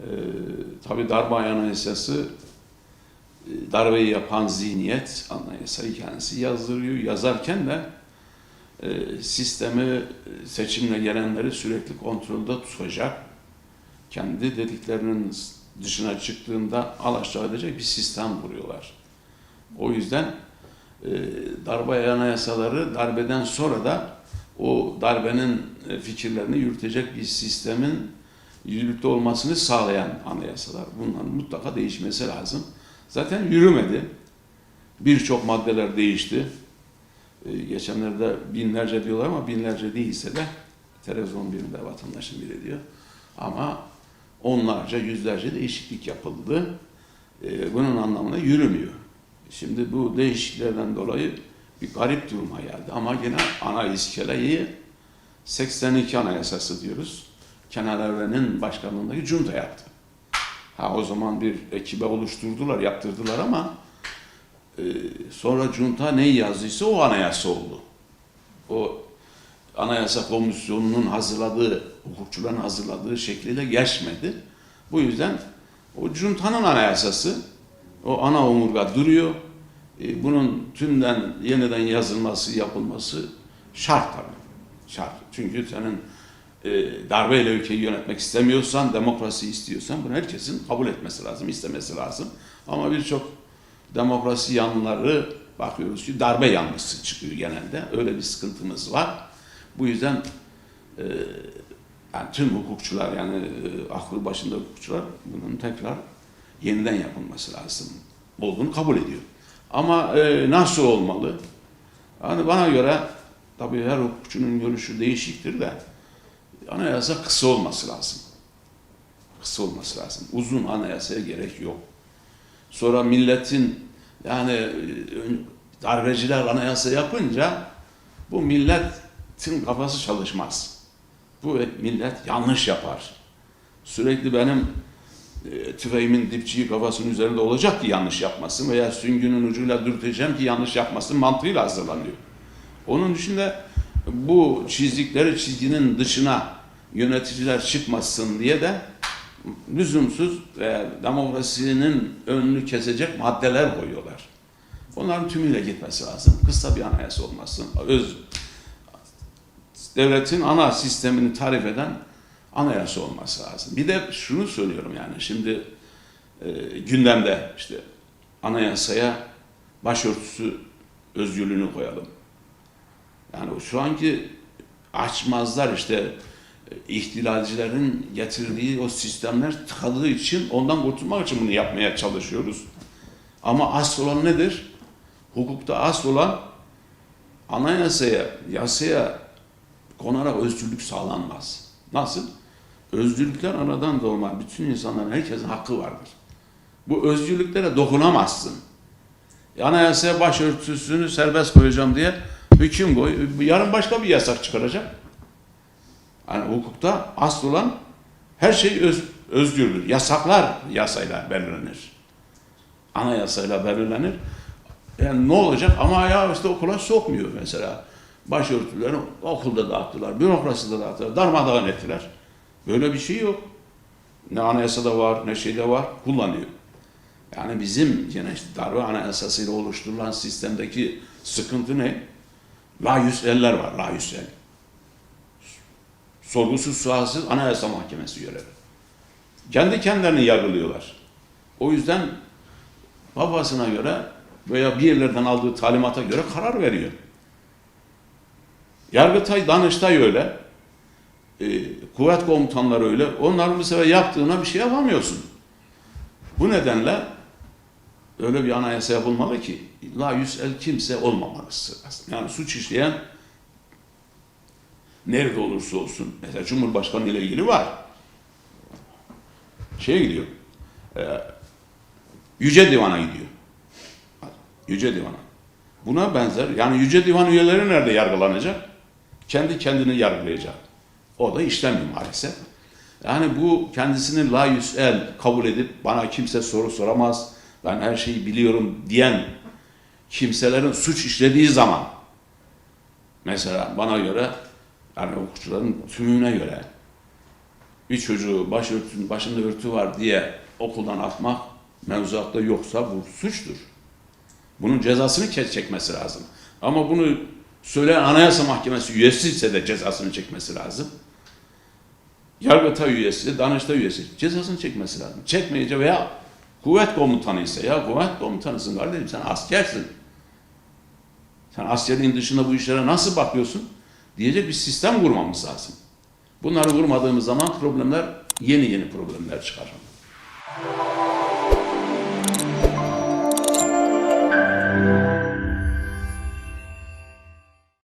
Ee, tabii darbe anayasası e, darbeyi yapan zihniyet anayasayı kendisi yazdırıyor. Yazarken de e, sistemi e, seçimle gelenleri sürekli kontrolde tutacak. Kendi dediklerinin dışına çıktığında alaşağı edecek bir sistem kuruyorlar. O yüzden e, darbe anayasaları darbeden sonra da o darbenin e, fikirlerini yürütecek bir sistemin yürürlükte olmasını sağlayan anayasalar. Bunların mutlaka değişmesi lazım. Zaten yürümedi. Birçok maddeler değişti. Ee, geçenlerde binlerce diyorlar ama binlerce değilse de televizyon birinde vatandaşın biri diyor. Ama onlarca, yüzlerce değişiklik yapıldı. Ee, bunun anlamına yürümüyor. Şimdi bu değişikliklerden dolayı bir garip duruma geldi. Ama yine ana iskeleyi 82 Anayasası diyoruz. Kenan Evren'in başkanlığındaki junta yaptı. Ha o zaman bir ekibe oluşturdular, yaptırdılar ama e, sonra junta neyi yazdıysa o anayasa oldu. O anayasa komisyonunun hazırladığı, hukukçuların hazırladığı şekliyle geçmedi. Bu yüzden o juntanın anayasası, o ana omurga duruyor. E, bunun tümden yeniden yazılması, yapılması şart tabii. Şart. Çünkü senin e, darbeyle ülkeyi yönetmek istemiyorsan, demokrasi istiyorsan bunu herkesin kabul etmesi lazım, istemesi lazım. Ama birçok demokrasi yanlıları bakıyoruz ki darbe yanlısı çıkıyor genelde. Öyle bir sıkıntımız var. Bu yüzden e, yani tüm hukukçular yani e, aklı başında hukukçular bunun tekrar yeniden yapılması lazım olduğunu kabul ediyor. Ama e, nasıl olmalı? Yani bana göre tabii her hukukçunun görüşü değişiktir de anayasa kısa olması lazım. Kısa olması lazım. Uzun anayasaya gerek yok. Sonra milletin yani e, darbeciler anayasa yapınca bu milletin kafası çalışmaz. Bu millet yanlış yapar. Sürekli benim e, tüfeğimin dipçiği kafasının üzerinde olacak ki yanlış yapmasın veya süngünün ucuyla dürteceğim ki yanlış yapmasın mantığıyla hazırlanıyor. Onun dışında bu çizdikleri çizginin dışına yöneticiler çıkmasın diye de lüzumsuz veya demokrasinin önünü kesecek maddeler koyuyorlar. Bunların tümüyle gitmesi lazım. Kısa bir anayasa olmasın. Öz devletin ana sistemini tarif eden anayasa olması lazım. Bir de şunu söylüyorum yani şimdi e, gündemde işte anayasaya başörtüsü özgürlüğünü koyalım. Yani şu anki açmazlar işte ihtilalcilerin getirdiği o sistemler tıkadığı için ondan kurtulmak için bunu yapmaya çalışıyoruz. Ama asıl olan nedir? Hukukta asıl olan anayasaya, yasaya konarak özgürlük sağlanmaz. Nasıl? Özgürlükler anadan doğma. Bütün insanların, herkesin hakkı vardır. Bu özgürlüklere dokunamazsın. Anayasaya başörtüsünü serbest koyacağım diye hüküm koy. Yarın başka bir yasak çıkaracak. Yani hukukta asıl olan her şey öz, özgürdür. Yasaklar yasayla belirlenir. Anayasayla belirlenir. Yani ne olacak? Ama ya işte okula sokmuyor mesela. Başörtülerini okulda dağıttılar, bürokraside dağıttılar, darmadağın ettiler. Böyle bir şey yok. Ne anayasada var, ne şeyde var, kullanıyor. Yani bizim yine işte darbe anayasasıyla oluşturulan sistemdeki sıkıntı ne? La eller var, la el. Sorgusuz sualsiz anayasa mahkemesi görevi. Kendi kendilerini yargılıyorlar. O yüzden babasına göre veya bir yerlerden aldığı talimata göre karar veriyor. Yargıtay, Danıştay öyle. E, kuvvet komutanları öyle. Onların bu sefer yaptığına bir şey yapamıyorsun. Bu nedenle öyle bir anayasa yapılmalı ki la el kimse olmamalısı. Yani suç işleyen nerede olursa olsun. Mesela Cumhurbaşkanı ile ilgili var. Şeye gidiyor. E, Yüce Divan'a gidiyor. Yüce Divan'a. Buna benzer. Yani Yüce Divan üyeleri nerede yargılanacak? Kendi kendini yargılayacak. O da işlemiyor maalesef. Yani bu kendisini la el kabul edip bana kimse soru soramaz, ben her şeyi biliyorum diyen kimselerin suç işlediği zaman mesela bana göre yani hukukçuların tümüne göre bir çocuğu başörtünün başında örtü var diye okuldan atmak mevzuatta yoksa bu suçtur. Bunun cezasını çekmesi lazım. Ama bunu söyleyen Anayasa Mahkemesi üyesi ise de cezasını çekmesi lazım. Yargıtay üyesi, Danıştay üyesi cezasını çekmesi lazım. Çekmeyince veya kuvvet komutanı ise ya kuvvet komutanısın kardeşim sen askersin. Sen askerliğin dışında bu işlere nasıl bakıyorsun? Diyecek bir sistem kurmamız lazım. Bunları kurmadığımız zaman problemler yeni yeni problemler çıkar.